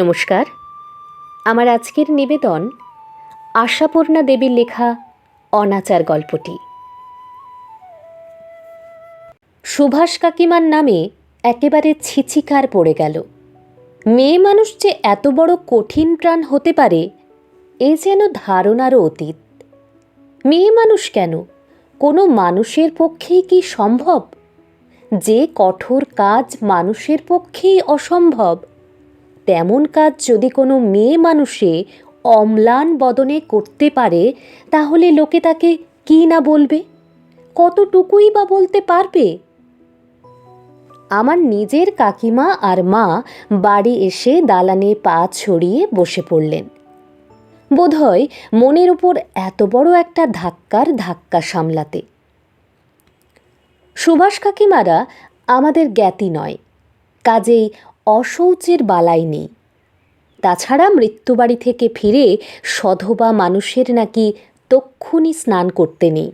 নমস্কার। আমার আজকের নিবেদন আশাপূর্ণা দেবীর লেখা অনাচার গল্পটি। সুভাষ কাকিমার নামে একেবারে ছিচিকার পড়ে গেল। মেয়ে মানুষ যে এত বড় কঠিন প্রাণ হতে পারে, এ যেন ধারণারও অতীত। মেয়ে মানুষ কেন? কোনো মানুষের পক্ষেই কি সম্ভব? যে কঠোর কাজ মানুষের পক্ষেই অসম্ভব তেমন কাজ যদি কোনো মেয়ে মানুষে অম্লান বদনে করতে পারে, তাহলে লোকে তাকে কি না বলবে? কতটুকুই বা বলতে পারবে? আমার নিজের কাকিমা আর মা বাড়ি এসে দালানে পা ছড়িয়ে বসে পড়লেন। বোধহয় মনের উপর এত বড় একটা ধাক্কার ধাক্কা সামলাতে। সুভাষ কাকিমারা আমাদের জ্ঞাতি নয়, কাজেই অশৌচের বালাই নেই। তাছাড়া মৃত্যুবাড়ি থেকে ফিরে সধবা মানুষের নাকি তক্ষুনি স্নান করতে নেই।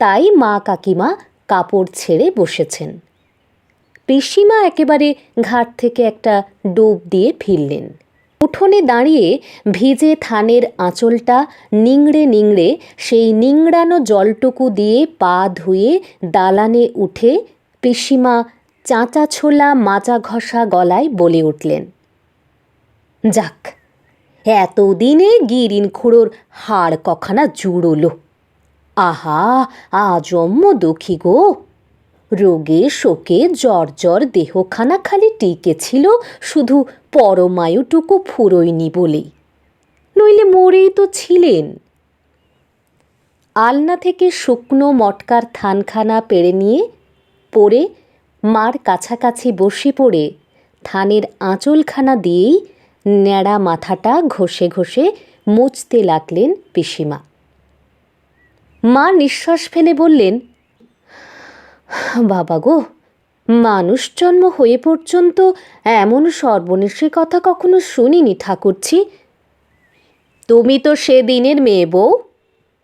তাই মা কাকিমা কাপড় ছেড়ে বসেছেন। পিসিমা একেবারে ঘাট থেকে একটা ডুব দিয়ে ফিরলেন। উঠোনে দাঁড়িয়ে ভিজে থানের আঁচলটা নিংড়ে নিংড়ে সেই নিংড়ানো জলটুকু দিয়ে পা ধুয়ে দালানে উঠে পিসিমা চাঁচা ছোলা মাজা ঘষা গলায় বলে উঠলেন, যাক, এতদিনে গিরিন খুঁড়োর হাড় কখানা জুড়োলো। আহা আজম্ম দুঃখী গো। রোগে শোকে জ্বর জ্বর দেহখানা খালি টিকেছিল শুধু পরমায়ুটুকু ফুরোয়নি বলেই। নইলে মরেই তো ছিলেন। আলনা থেকে শুকনো মটকার থানখানা পেড়ে নিয়ে পরে মার কাছাকাছি বসে পড়ে থানের আঁচলখানা দিয়েই ন্যাড়া মাথাটা ঘষে ঘষে মুছতে লাগলেন পিসিমা। মা নিঃশ্বাস ফেলে বললেন, বাবা গো, মানুষ জন্ম হয়ে পর্যন্ত এমন সর্বনেশের কথা কখনো শুনিনি ঠাকুরছি। তুমি তো সেদিনের মেয়ে বউ,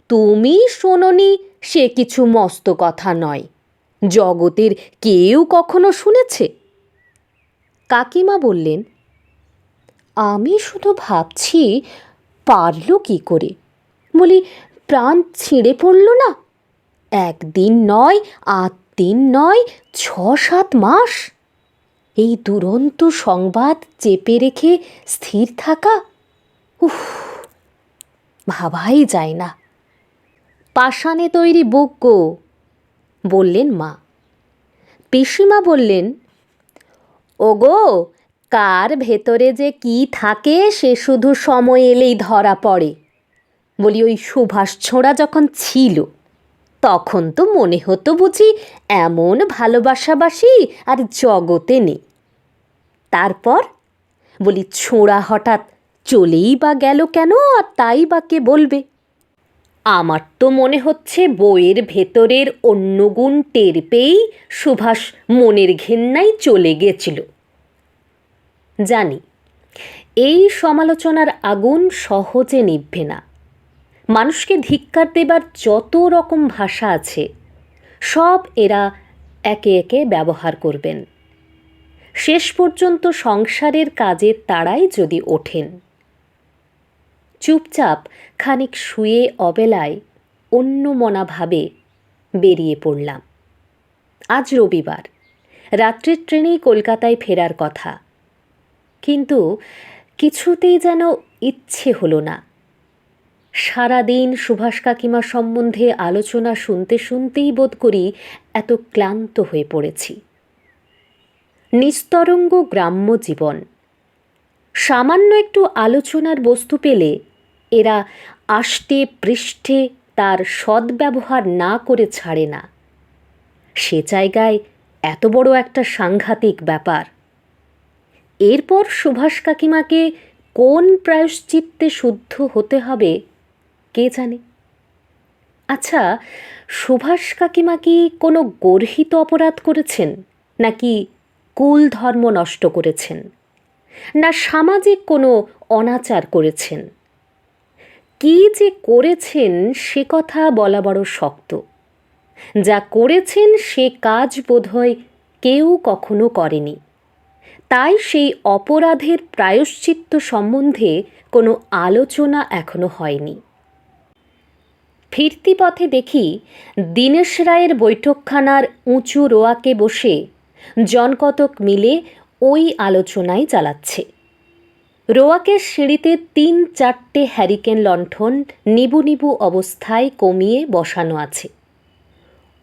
তুমি শোনোনি সে কিছু মস্ত কথা নয়। জগতের কেউ কখনো শুনেছে? কাকিমা বললেন, আমি শুধু ভাবছি, পারল কি করে? বলি, প্রাণ ছিঁড়ে পড়ল না? একদিন নয়, আট দিন নয় ছ সাত মাস? এই দুরন্ত সংবাদ চেপে রেখে স্থির থাকা? উফ, ভাবাই যায় না। পাষাণে তৈরি গো বললেন মা। পিসিমা বললেন, ওগো, কার ভেতরে যে কি থাকে সে শুধু সময় এলেই ধরা পড়ে। বলি, ওই সুভাষ ছোঁড়া যখন ছিল, তখন তো মনে হতো বুঝি এমন ভালোবাসাবাসি আর জগতে নেই। তারপর বলি, ছোঁড়া হঠাৎ চলেই বা গেল কেন, আর তাই বা কে বলবে? আমার তো মনে হচ্ছে বইয়ের ভেতরের অন্য গুণ টের পেয়েই সুভাষ মনের ঘেন্নাই চলে গেছিল। জানি, এই সমালোচনার আগুন সহজে নিভবে না। মানুষকে ধিক্কার দেবার যত রকম ভাষা আছে, সব এরা একে একে ব্যবহার করবেন। শেষ পর্যন্ত সংসারের কাজের তাড়াই যদি ওঠেন। চুপচাপ খানিক শুয়ে অবেলায় অন্যমনাভাবে বেরিয়ে পড়লাম। আজ রবিবার। রাত্রির ট্রেনেই কলকাতায় ফেরার কথা। কিন্তু কিছুতেই যেন ইচ্ছে হলো না। সারাদিন সুভাষ কাকিমা সম্বন্ধে আলোচনা শুনতে শুনতেই বোধ করি এত ক্লান্ত হয়ে পড়েছি। নিস্তরঙ্গ গ্রাম্য জীবন। সামান্য একটু আলোচনার বস্তু পেলে এরা আষ্টে পৃষ্ঠে তার সদ্ব্যবহার না করে ছাড়ে না। সে জায়গায় এত বড় একটা সাংঘাতিক ব্যাপার। এরপর সুভাষ কাকিমাকে কোন প্রায়শ্চিত্তে শুদ্ধ হতে হবে কে জানে? আচ্ছা সুভাষ কাকিমা কি কোনো গর্হিত অপরাধ করেছেন নাকি কুল ধর্ম নষ্ট করেছেন? না সামাজিক কোনো অনাচার করেছেন? কি যে করেছেন সে কথা বলা বড় শক্ত। যা করেছেন সে কাজ বোধহয় কেউ কখনো করেনি। তাই সেই অপরাধের প্রায়শ্চিত্ত সম্বন্ধে কোনো আলোচনা এখনও হয়নি। ফিরতি পথে দেখি দীনেশ রায়ের বৈঠকখানার উঁচু রোয়াকে বসে জনকতক মিলে ওই আলোচনাই চালাচ্ছে। রোয়াকের সিঁড়িতে তিন চারটে হ্যারিকেন লণ্ঠন নিবু নিবু অবস্থায় কমিয়ে বসানো আছে।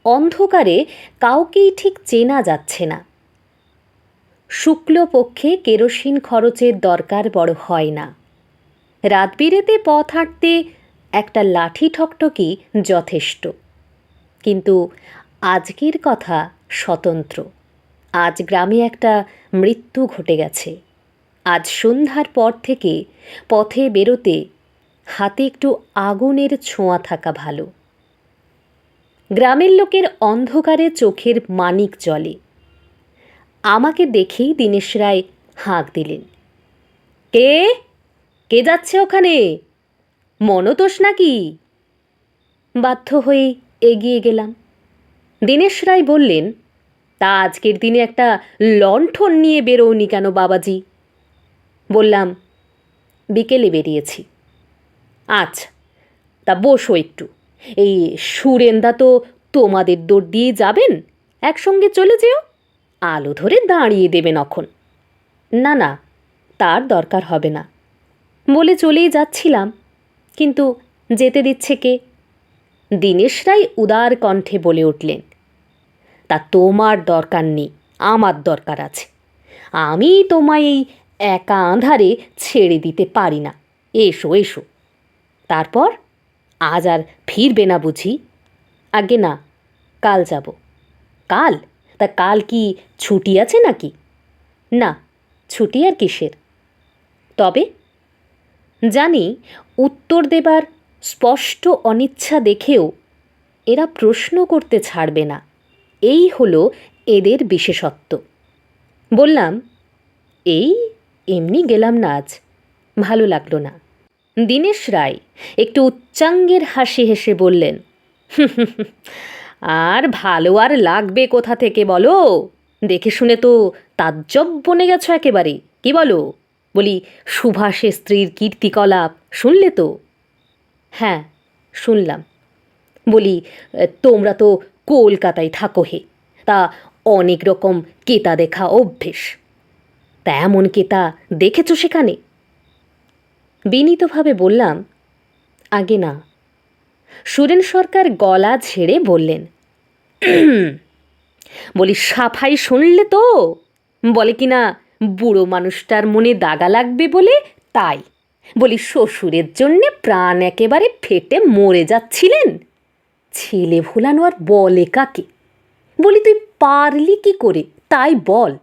অন্ধকারে কাউকেই ঠিক চেনা যাচ্ছে না। শুক্লপক্ষে কেরোসিন খরচের দরকার বড় হয় না। রাত বিরেতে পথ হাঁটতে একটা লাঠি ঠকঠকি যথেষ্ট। কিন্তু আজকের কথা স্বতন্ত্র। আজ গ্রামে একটা মৃত্যু ঘটে গেছে। আজ সন্ধ্যার পর থেকে পথে বেরোতে হাতে একটু আগুনের ছোঁয়া থাকা ভালো। গ্রামের লোকের অন্ধকারে চোখের মানিক জলে। আমাকে দেখেই দীনেশ রায় হাঁক দিলেন। কে? কে যাচ্ছে ওখানে? মনতোষ নাকি? বাধ্য হয়ে এগিয়ে গেলাম। দীনেশ রায় বললেন, তা আজকের দিনে একটা লণ্ঠন নিয়ে বেরোনি কেন বাবাজি? বললাম, বিকেলে বেরিয়েছি। আচ্ছা তা বসো একটু। এই সুরেন্দা তো তোমাদের দৌড় দিয়ে যাবেন? একসঙ্গে চলে যেও। আলো ধরে দাঁড়িয়ে দেবেন অখন। না না, তার দরকার হবে না। বলে চলেই যাচ্ছিলাম, কিন্তু যেতে দিচ্ছে কে? দীনেশ রায় উদার কণ্ঠে বলে উঠলেন, তা তোমার দরকার নেই, আমার দরকার আছে। আমি তোমায় এই একা আঁধারে ছেড়ে দিতে পারি না। এসো এসো। তারপর, আজ আর ফিরবে না বুঝি। আগে না, কাল যাব। কাল? তা কাল কি ছুটি আছে নাকি? না, ছুটি আর কিসের? তবে, জানি উত্তর দেবার স্পষ্ট অনিচ্ছা দেখেও এরা প্রশ্ন করতে ছাড়বে না। এই হলো এদের বিশেষত্ব। বললাম, এই এমনি গেলাম না আজ। ভালো লাগল না। দীনেশ রায় একটু উচ্চাঙ্গের হাসি হেসে বললেন, আর ভালো আর লাগবে কোথা থেকে বলো? দেখে শুনে তো তাজ্জব বনে গেছো একেবারে, কি বলো? বলি, সুভাষের স্ত্রীর কীর্তিকলাপ শুনলে তো? হ্যাঁ শুনলাম। বলি, তোমরা তো কলকাতায় থাকো হে, তা অনেক রকম কেতা দেখা অভ্যেস। তা এমন কেতা দেখেছ সেখানে? বিনীতভাবে বললাম, আগে না। সুরেন সরকার গলা ছেড়ে বললেন বলি সাফাই শুনলে তো? বলে কি না বুড়ো মানুষটার মনে দাগা লাগবে বলে? তাই। বলি শ্বশুরের জন্যে প্রাণ একেবারে ফেটে মরে যাচ্ছিলেন? ছেলে ভোলানো আর বলে কাকে? বলি তুই পারলি কি করে? তাই বল।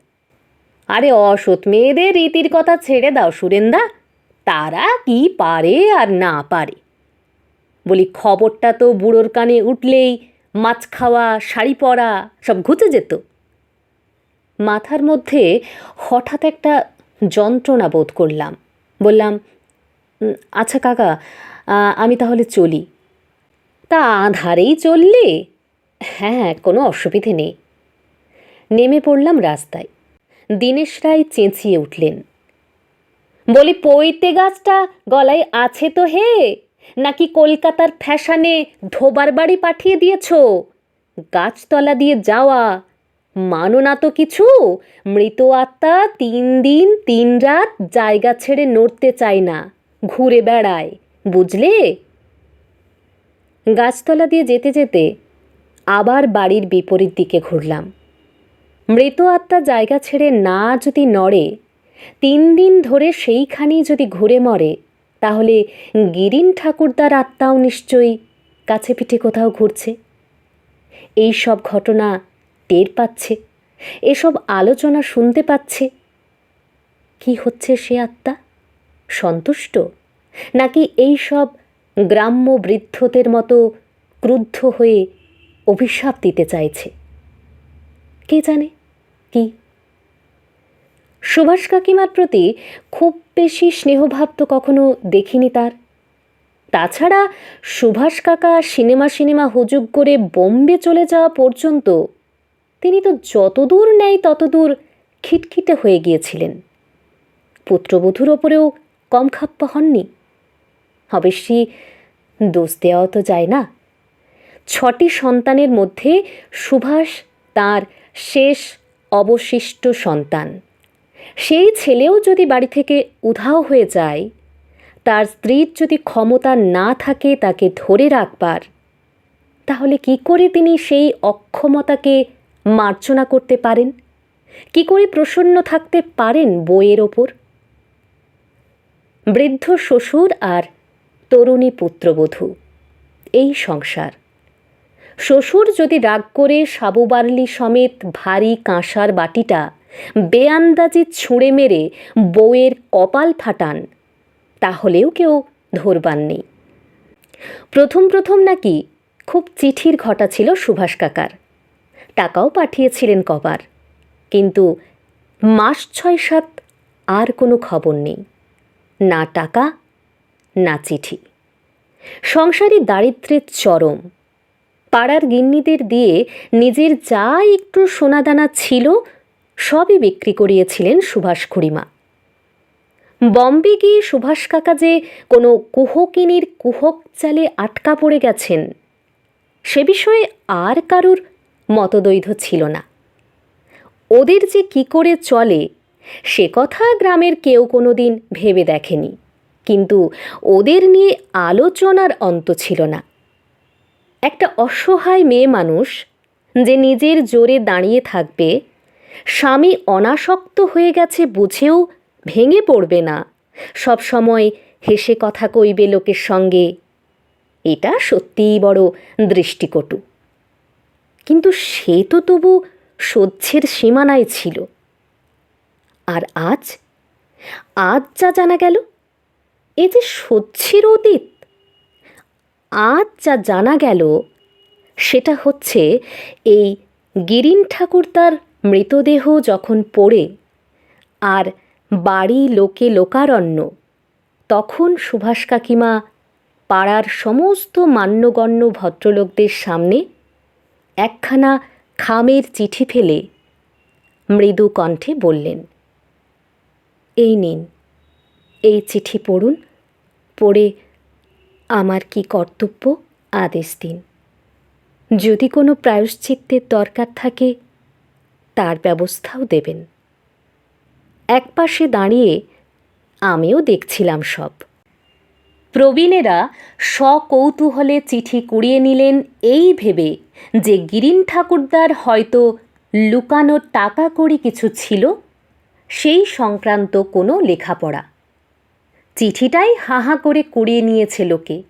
আরে অসৎ মেয়েদের রীতির কথা ছেড়ে দাও, সুরেন্দা। তারা কি পারে আর না পারে? বলি, খবরটা তো বুড়োর কানে উঠলেই মাছ খাওয়া, শাড়ি পরা, সব ঘুচে যেত। মাথার মধ্যে হঠাৎ একটা যন্ত্রণা বোধ করলাম। বললাম আচ্ছা কাকা আমি তাহলে চলি। তা আধারেই চললে? হ্যাঁ কোনো অসুবিধে নেই। নেমে পড়লাম রাস্তায়। দীনেশ রায় চেঁচিয়ে উঠলেন। বলি, পৈতে গাছটা গলায় আছে তো হে? নাকি কলকাতার ফ্যাশানে ধোবার বাড়ি পাঠিয়ে দিয়েছ? গাছতলা দিয়ে যাওয়া মানো না তো কিছু? মৃত আত্মা তিন দিন, তিন রাত জায়গা ছেড়ে নড়তে চায় না, ঘুরে বেড়ায়, বুঝলে? গাছতলা দিয়ে যেতে যেতে আবার বাড়ির বিপরীত দিকে ঘুরলাম। মৃত আত্মা জায়গা ছেড়ে না যদি নড়ে, তিন দিন ধরে সেইখানেই যদি ঘুরে মরে, তাহলে গিরিন ঠাকুরদার আত্মাও নিশ্চয়ই কাছে পিঠে কোথাও ঘুরছে। এই সব ঘটনা টের পাচ্ছে, এসব আলোচনা শুনতে পাচ্ছে। কি হচ্ছে সে আত্মা? সন্তুষ্ট? নাকি এই সব গ্রাম্য বৃদ্ধদের মতো ক্রুদ্ধ হয়ে অভিশাপ দিতে চাইছে? কে জানে? কি? সুভাষ কাকিমার প্রতি খুব বেশি স্নেহভাব তো কখনো দেখিনি তার। তাছাড়া সুভাষ কাকা সিনেমা সিনেমা হুজুগ করে বোম্বে চলে যাওয়া পর্যন্ত তিনি তো যতদূর নেয় ততদূর খিটখিটে হয়ে গিয়েছিলেন। পুত্রবধূর ওপরেও কম খাপ্পা হননি। অবশ্যই দোষ দেওয়াও তো যায় না। ছটি সন্তানের মধ্যে সুভাষ তার শেষ অবশিষ্ট সন্তান। সেই ছেলেও যদি বাড়ি থেকে উধাও হয়ে যায়, তার স্ত্রীর যদি ক্ষমতা না থাকে তাকে ধরে রাখবার, তাহলে কি করে তিনি সেই অক্ষমতাকে মার্জনা করতে পারেন? কি করে প্রসন্ন থাকতে পারেন বইয়ের ওপর? বৃদ্ধ শ্বশুর আর তরুণী পুত্রবধূ, এই সংসার। শ্বশুর যদি রাগ করে সাবু বার্লি সমেত ভারী কাঁসার বাটিটা বেআন্দাজি ছুঁড়ে মেরে বউয়ের কপাল ফাটান, তাহলেও কেউ ধরবার নেই। প্রথম প্রথম নাকি খুব চিঠির ঘটা ছিল সুভাষ কাকার। টাকাও পাঠিয়েছিলেন কবার। কিন্তু মাস ছয় সাত আর কোনো খবর নেই। না টাকা, না চিঠি। সংসারী দারিদ্রের চরম। পাড়ার গিন্নিদের দিয়ে নিজের যা একটু সোনাদানা ছিল, সবই বিক্রি করিয়েছিলেন সুভাষ খুড়িমা। বম্বে গিয়ে সুভাষ কাকা যে কোনো কুহকিনীর কুহক চালে আটকা পড়ে গেছেন, সে বিষয়ে আর কারুর মতদৈধ ছিল না। ওদের যে কি করে চলে, সে কথা গ্রামের কেউ কোনো দিন ভেবে দেখেনি, কিন্তু ওদের নিয়ে আলোচনার অন্ত ছিল না। একটা অসহায় মেয়ে মানুষ যে নিজের জোরে দাঁড়িয়ে থাকবে, স্বামী অনাসক্ত হয়ে গেছে বুঝেও ভেঙে পড়বে না। সব সময় হেসে কথা কইবে লোকের সঙ্গে। এটা সত্যিই বড় দৃষ্টিকটু। কিন্তু সে তো তবু সহ্যের সীমানায় ছিল। আর আজ? আজ যা জানা গেল, এ যে সহ্যের অতীত। আজ যা জানা গেল, সেটা হচ্ছে এই গিরিন ঠাকুর তার মৃতদেহ যখন পড়ে আর বাড়ি লোকে লোকারণ্য, তখন সুভাষ কাকিমা পাড়ার সমস্ত মান্যগণ্য ভদ্রলোকদের সামনে একখানা খামের চিঠি ফেলে মৃদু কণ্ঠে বললেন, এই নিন, এই চিঠি পড়ুন, পড়ে আমার কি কর্তব্য? আদেশ দিন। যদি কোনো প্রায়শ্চিত্তের দরকার থাকে, তার ব্যবস্থাও দেবেন। একপাশে দাঁড়িয়ে আমিও দেখছিলাম সব। প্রবীণেরা সকৌতূহলে চিঠি কুড়িয়ে নিলেন এই ভেবে যে গিরিন ঠাকুরদার হয়তো লুকানো টাকা কড়ি কিছু ছিল, সেই সংক্রান্ত কোনো লেখাপড়া। চিঠিটাই হাহা করে কুড়িয়ে নিয়েছে লোকে।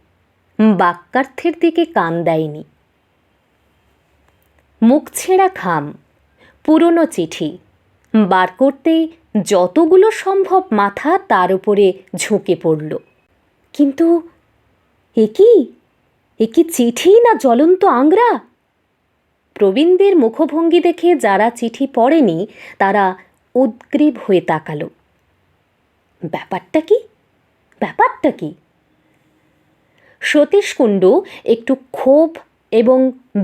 বাক্যার্থের দিকে কান দেয়নি। মুখ ছেঁড়া খাম, পুরনো চিঠি, বার করতেই যতগুলো সম্ভব মাথা তার উপরে ঝুঁকে পড়ল। কিন্তু এ কি? এ কি চিঠি না জ্বলন্ত আংরা? প্রবীণদের মুখভঙ্গি দেখে যারা চিঠি পড়েনি, তারা উদ্গ্রীব হয়ে তাকালো। ব্যাপারটা কি? ব্যাপারটা কি? সতীশ কুণ্ডু একটু ক্ষোভ এবং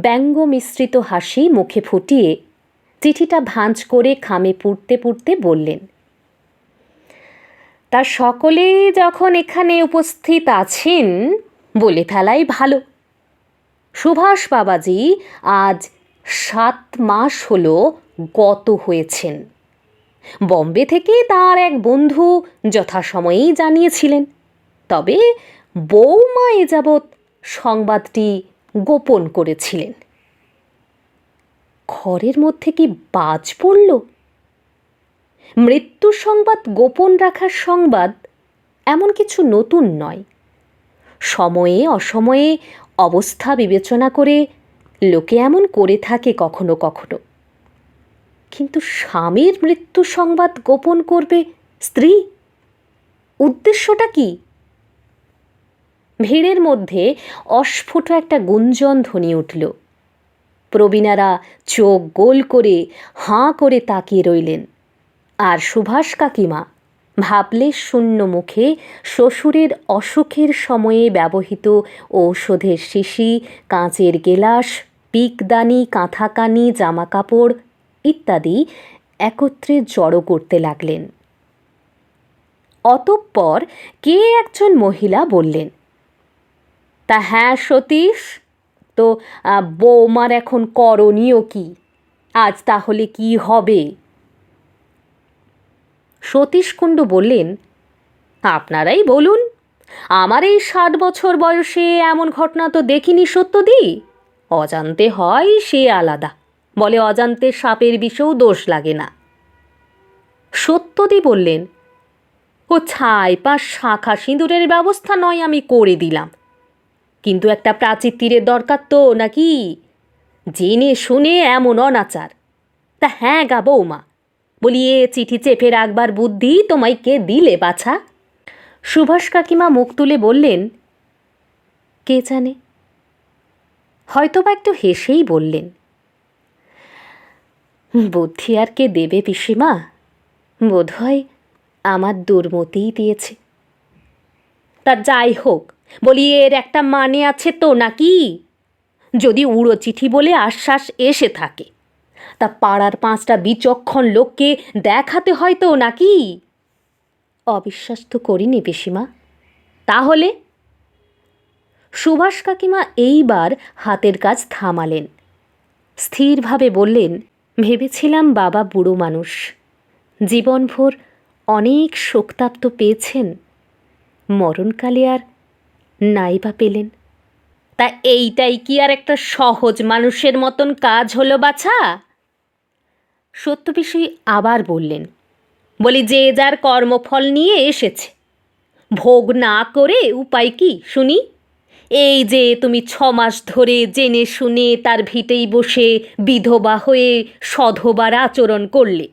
ব্যঙ্গ মিশ্রিত হাসি মুখে ফুটিয়ে চিঠিটা ভাঁজ করে খামে পুড়তে পুড়তে বললেন, তা সকলেই যখন এখানে উপস্থিত আছেন বলে ফেলাই ভালো। সুভাষ বাবাজি আজ সাত মাস হলো গত হয়েছেন। বম্বে থেকে তার এক বন্ধু যথাসময়েই জানিয়েছিলেন। তবে বৌমা এ যাবৎ সংবাদটি গোপন করেছিলেন। ঘরের মধ্যে কি বাজ পড়ল? মৃত্যু সংবাদ গোপন রাখার সংবাদ এমন কিছু নতুন নয়। সময়ে অসময়ে অবস্থা বিবেচনা করে লোকে এমন করে থাকে কখনো কখনো। কিন্তু স্বামীর মৃত্যু সংবাদ গোপন করবে স্ত্রী? উদ্দেশ্যটা কি? ভিড়ের মধ্যে অস্ফুট একটা গুঞ্জন ধ্বনি উঠল। প্রবীণারা চোখ গোল করে হাঁ করে তাকিয়ে রইলেন। আর সুভাষ কাকিমা ভাবলে শূন্য মুখে শ্বশুরের অসুখের সময়ে ব্যবহৃত ঔষধের শিশি, কাঁচের গেলাস, পিকদানি, কাঁথাকানি, জামাকাপড় ইত্যাদি একত্রে জড়ো করতে লাগলেন। অতঃপর কে একজন মহিলা বললেন, তা হ্যাঁ সতীশ, তো বৌমার এখন করণীয় কি? আজ তাহলে কি হবে? সতীশ কুণ্ড বললেন, আপনারাই বলুন, আমার এই ষাট বছর বয়সে এমন ঘটনা তো দেখিনি সত্যদি। অজান্তে হয় সে আলাদা। বলে অজান্তে সাপের বিষেও দোষ লাগে না। সত্যদি বললেন ও ছাই পা শাখা সিঁদুরের ব্যবস্থা নয় আমি করে দিলাম। কিন্তু একটা প্রাচীর তীরের দরকার তো, নাকি? জেনে শুনে এমন অনাচার। তা হ্যাঁ গা বৌমা, বলি এ চিঠি চেপে রাখবার বুদ্ধি তোমায় কে দিলে বাছা? সুভাষ কাকিমা মুখ তুলে বললেন, কে জানে? হয়তোবা একটু হেসেই বললেন বুদ্ধি আর কে দেবে পিসিমা? বোধহয় আমার দুর্মতিই দিয়েছে। তা যাই হোক, বলি এর একটা মানে আছে তো নাকি? যদি উড়ো চিঠি বলে আশ্বাস এসে থাকে, তা পাড়ার পাঁচটা বিচক্ষণ লোককে দেখাতে হয় তো নাকি? অবিশ্বাস তো করিনি পিসিমা। তাহলে? সুভাষ কাকিমা এইবার হাতের কাজ থামালেন। স্থিরভাবে বললেন ভেবেছিলাম বাবা বুড়ো মানুষ। জীবনভর অনেক শোকতাপ্ত পেয়েছেন। মরণকালে আর নাই বা পেলেন। তা এইটাই কি আর একটা সহজ মানুষের মতন কাজ হলো বাছা? সত্যবিষয়ী আবার বললেন, বলি যে যার কর্মফল নিয়ে এসেছে, ভোগ না করে উপায় কি শুনি? এই যে তুমি ছ মাস ধরে জেনে শুনে তার ভিটেই বসে বিধবা হয়ে সধবার আচরণ করলে,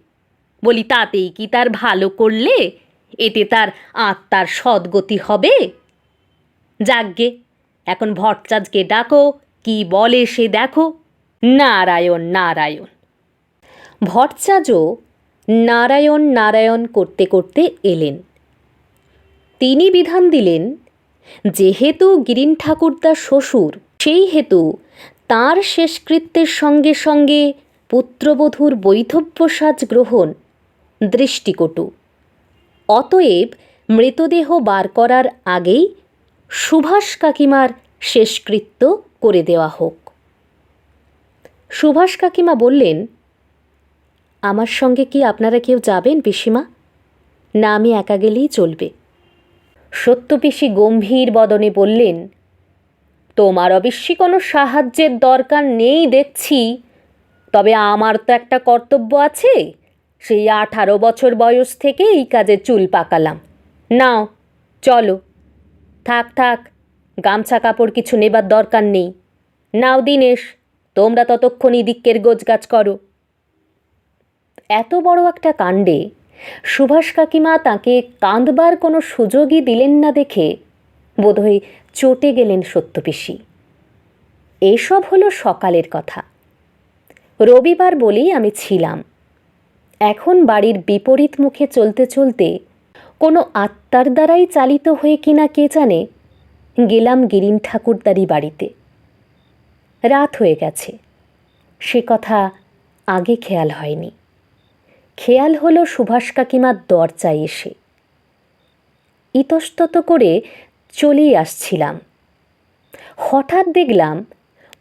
বলি তাতেই কি তার ভালো করলে? এতে তার আত্মার সদ্গতি হবে? যাগ্গে এখন ভট্টাচার্যকে ডাকো, কি বলে সে দেখো। নারায়ণ নারায়ণ। ভট্টাচার্য নারায়ণ নারায়ণ করতে করতে এলেন। তিনি বিধান দিলেন যেহেতু গিরিন ঠাকুরদার শ্বশুর, সেই হেতু তাঁর শেষকৃত্যের সঙ্গে সঙ্গে পুত্রবধূর বৈধব্য সাজ গ্রহণ দৃষ্টিকটু। অতএব মৃতদেহ বার করার আগেই সুভাষ কাকিমার শেষকৃত্য করে দেওয়া হোক। সুভাষ কাকিমা বললেন, আমার সঙ্গে কি আপনারা কেউ যাবেন পিসিমা? না, আমি একা গেলেই চলবে। সত্যপিসি গম্ভীর বদনে বললেন, তোমার অবশ্যই কোনো সাহায্যের দরকার নেই দেখছি, তবে আমার তো একটা কর্তব্য আছে, সেই আঠারো বছর বয়স থেকে এই কাজে চুল পাকালাম। নাও, চলো। থাক থাক, গামছা কাপড় কিছু নেবার দরকার নেই। নাও দিনেশ, তোমরা ততক্ষণই দিক্কের গোজগাছ করো। এত বড় একটা কাণ্ডে সুভাষ কাকিমা তাকে কাঁদবার কোনো সুযোগই দিলেন না দেখে বোধহয় চটে গেলেন সত্যপিসি এসব হলো সকালের কথা। রবিবার বলেই আমি ছিলাম। এখন বাড়ির বিপরীত মুখে চলতে চলতে কোনো আত্মার দ্বারাই চালিত হয়ে কিনা কে জানে গেলাম গিরিন ঠাকুরদারি বাড়িতে। রাত হয়ে গেছে। সে কথা আগে খেয়াল হয়নি। খেয়াল হলো সুভাষ কাকিমার দরজায় এসে। ইতস্তত করে চলেই আসছিলাম। হঠাৎ দেখলাম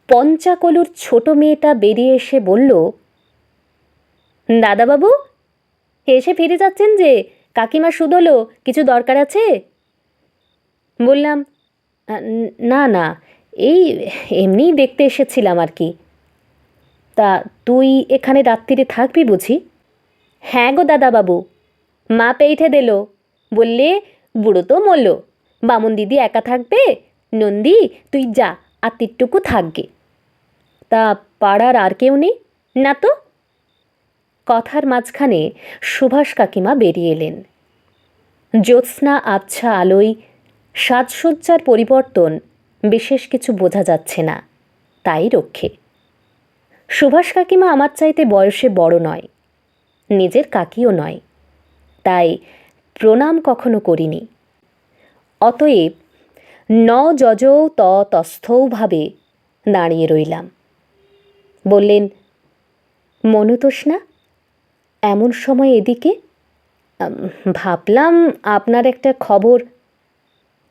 পঞ্চাকলুর ছোট মেয়েটা বেরিয়ে এসে বলল, দাদাবাবু, এসে ফিরে যাচ্ছেন যে, কাকিমা শুধলো কিছু দরকার আছে? বললাম, না না, এই এমনিই দেখতে এসেছিলাম আর কি। তা তুই এখানে রাত্রিরে থাকবি বুঝি? হ্যাঁ গো দাদাবাবু। মা পেইঠে দিল। বললে, বুড়ো তো মরল। বামন দিদি একা থাকবে? নন্দী, তুই যা আত্মীরটুকু থাকবে। তা পাড়ার আর কেউ নেই? না তো? কথার মাঝখানে সুভাষ কাকিমা বেরিয়ে এলেন। জ্যোৎস্না, আবছা, আলোয় সাজসজ্জার পরিবর্তন বিশেষ কিছু বোঝা যাচ্ছে না, তাই রক্ষে। সুভাষ কাকিমা আমার চাইতে বয়সে বড় নয়। নিজের কাকিও নয়। তাই প্রণাম কখনো করিনি। অতএব ন যজৌ ত তস্থৌভাবে দাঁড়িয়ে রইলাম। বললেন মনুতোষ না এমন সময় এদিকে? ভাবলাম আপনার একটা খবর।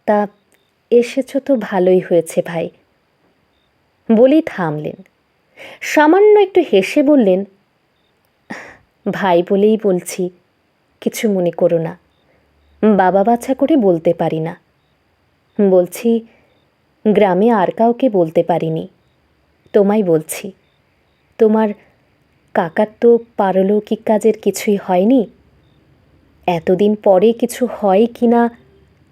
তা এসেছ তো ভালোই হয়েছে ভাই। বলেই থামলেন। সামান্য একটু হেসে বললেন ভাই বলেই বলছি, কিছু মনে করো না। বাবা বাছা করে বলতে পারি না। বলছি, গ্রামে আর কাউকে বলতে পারিনি। তোমায় বলছি, তোমার কাকার তো পারলৌকিক কাজের কিছুই হয়নি? এতদিন পরে কিছু হয় কি না,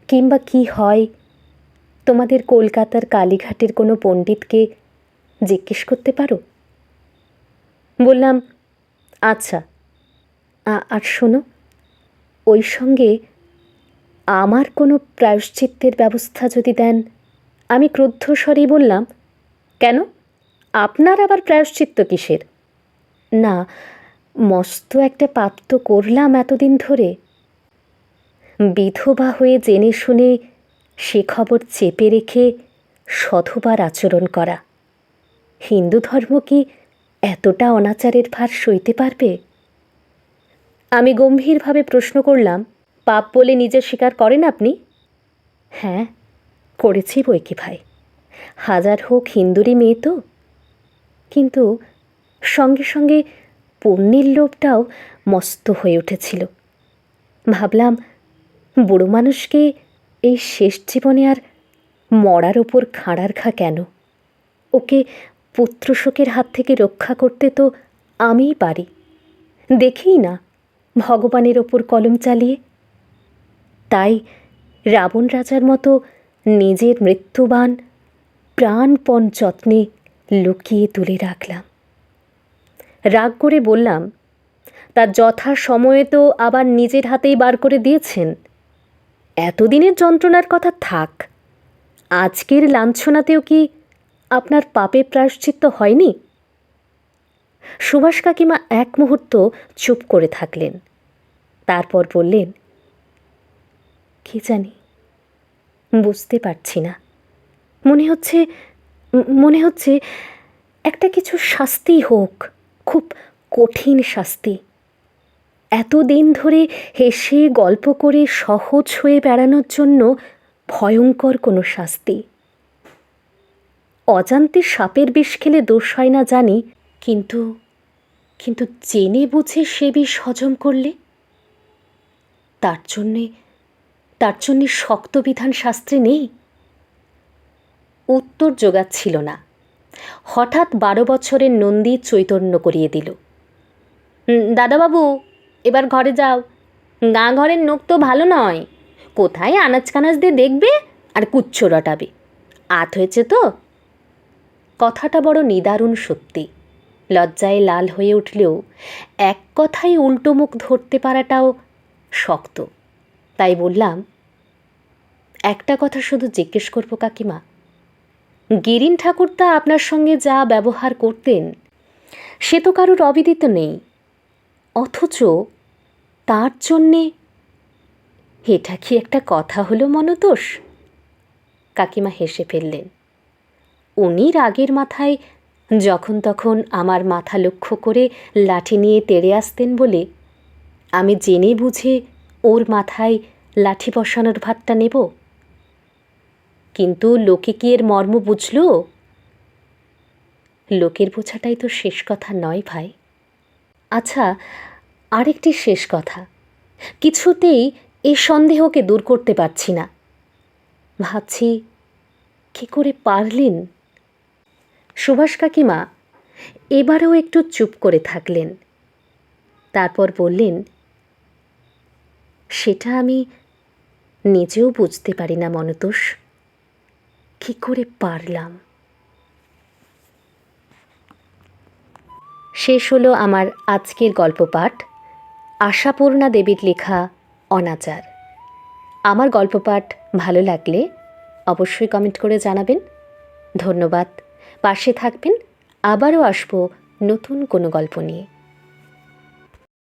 কিংবা কি হয়? তোমাদের কলকাতার কালীঘাটের কোনো পণ্ডিতকে জিজ্ঞেস করতে পারো? বললাম আচ্ছা আর শোনো, ওই সঙ্গে আমার কোনো প্রায়শ্চিত্তের ব্যবস্থা যদি দেন, আমি ক্রুদ্ধ স্বরেই বললাম, কেন? আপনার আবার প্রায়শ্চিত্ত কিসের? না, মস্ত একটা পাপ তো করলাম এতদিন ধরে। বিধবা হয়ে জেনে শুনে সে খবর চেপে রেখে সধবার আচরণ করা। হিন্দু ধর্ম কি এতটা অনাচারের ভার সইতে পারবে? আমি গম্ভীরভাবে প্রশ্ন করলাম, পাপ বলে নিজে স্বীকার করেন আপনি? হ্যাঁ করেছি বই কি ভাই। হাজার হোক হিন্দুরই মেয়ে তো। কিন্তু সঙ্গে সঙ্গে পুণ্যের লোভটাও মস্ত হয়ে উঠেছিল। ভাবলাম, বুড়ো মানুষকে এই শেষ জীবনে আর মরার ওপর খাঁড়ার খা কেন? ওকে পুত্রশোকের হাত থেকে রক্ষা করতে তো আমিই পারি। দেখেই না ভগবানের ওপর কলম চালিয়ে। তাই রাবণ রাজার মতো নিজের মৃত্যুবান প্রাণপণ যত্নে লুকিয়ে তুলে রাখলাম। রাগ করে বললাম তার যথা সময়ে তো আবার নিজের হাতেই বার করে দিয়েছেন। এতদিনের যন্ত্রণার কথা থাক, আজকের লাঞ্ছনাতেও কি আপনার পাপে প্রায়শ্চিত্ত হয়নি? সুভাষ কাকিমা এক মুহূর্ত চুপ করে থাকলেন। তারপর বললেন, কি জানি? বুঝতে পারছি না। মনে হচ্ছে মনে হচ্ছে একটা কিছু শাস্তি হোক, খুব কঠিন শাস্তি। এতদিন ধরে হেসে গল্প করে সহজ হয়ে বেড়ানোর জন্য ভয়ঙ্কর কোনো শাস্তি। অজান্তে সাপের বিষ খেলে দোষ হয় না জানি কিন্তু কিন্তু জেনে বুঝে সে বিষ হজম করলে? তার জন্যে তার জন্যে শক্ত বিধান শাস্ত্রে নেই? উত্তর জোগাচ্ছিল না। হঠাৎ বারো বছরের নন্দী চৈতন্য করিয়ে দিল। "হুম, দাদাবাবু এবার ঘরে যাও। গা ঘরের নোক তো ভালো নয়। কোথায় আনাজ কানাজ দিয়ে দেখবে আর কুচ্ছ রটাবে? আত হয়েছে তো? কথাটা বড় নিদারুণ সত্যি। লজ্জায় লাল হয়ে উঠলেও এক কথাই উল্টো মুখ ধরতে পারাটাও শক্ত। তাই বললাম, একটা কথা শুধু জিজ্ঞেস করব কাকিমা। গিরিন ঠাকুরতা আপনার সঙ্গে যা ব্যবহার করতেন, সে তো কারোর অবিদিত নেই। অথচ তার জন্যে এটা কি একটা কথা হলো মনতোষ? কাকিমা হেসে ফেললেন। উনি রাগের মাথায় যখন তখন আমার মাথা লক্ষ্য করে লাঠি নিয়ে তেড়ে আসতেন বলে আমি জেনে বুঝে ওর মাথায় লাঠি বসানোর ভাতটা নেব। কিন্তু লোকে কি এর মর্ম বুঝল? লোকের বোঝাটাই তো শেষ কথা নয় ভাই। আচ্ছা আরেকটি শেষ কথা। কিছুতেই এই সন্দেহকে দূর করতে পারছি না। ভাবছি, কি করে পারলেন? সুভাষ কাকিমা, এবারেও একটু চুপ করে থাকলেন। তারপর বললেন, সেটা আমি নিজেও বুঝতে পারি না, মনতোষ। কি করে পারলাম? শেষ হলো আমার আজকের গল্প পাঠ, আশাপূর্ণা দেবীর লেখা অনাচার। আমার গল্প পাঠ ভালো লাগলে অবশ্যই কমেন্ট করে জানাবেন। ধন্যবাদ। পাশে থাকবেন আবারও আসব নতুন কোনো গল্প নিয়ে।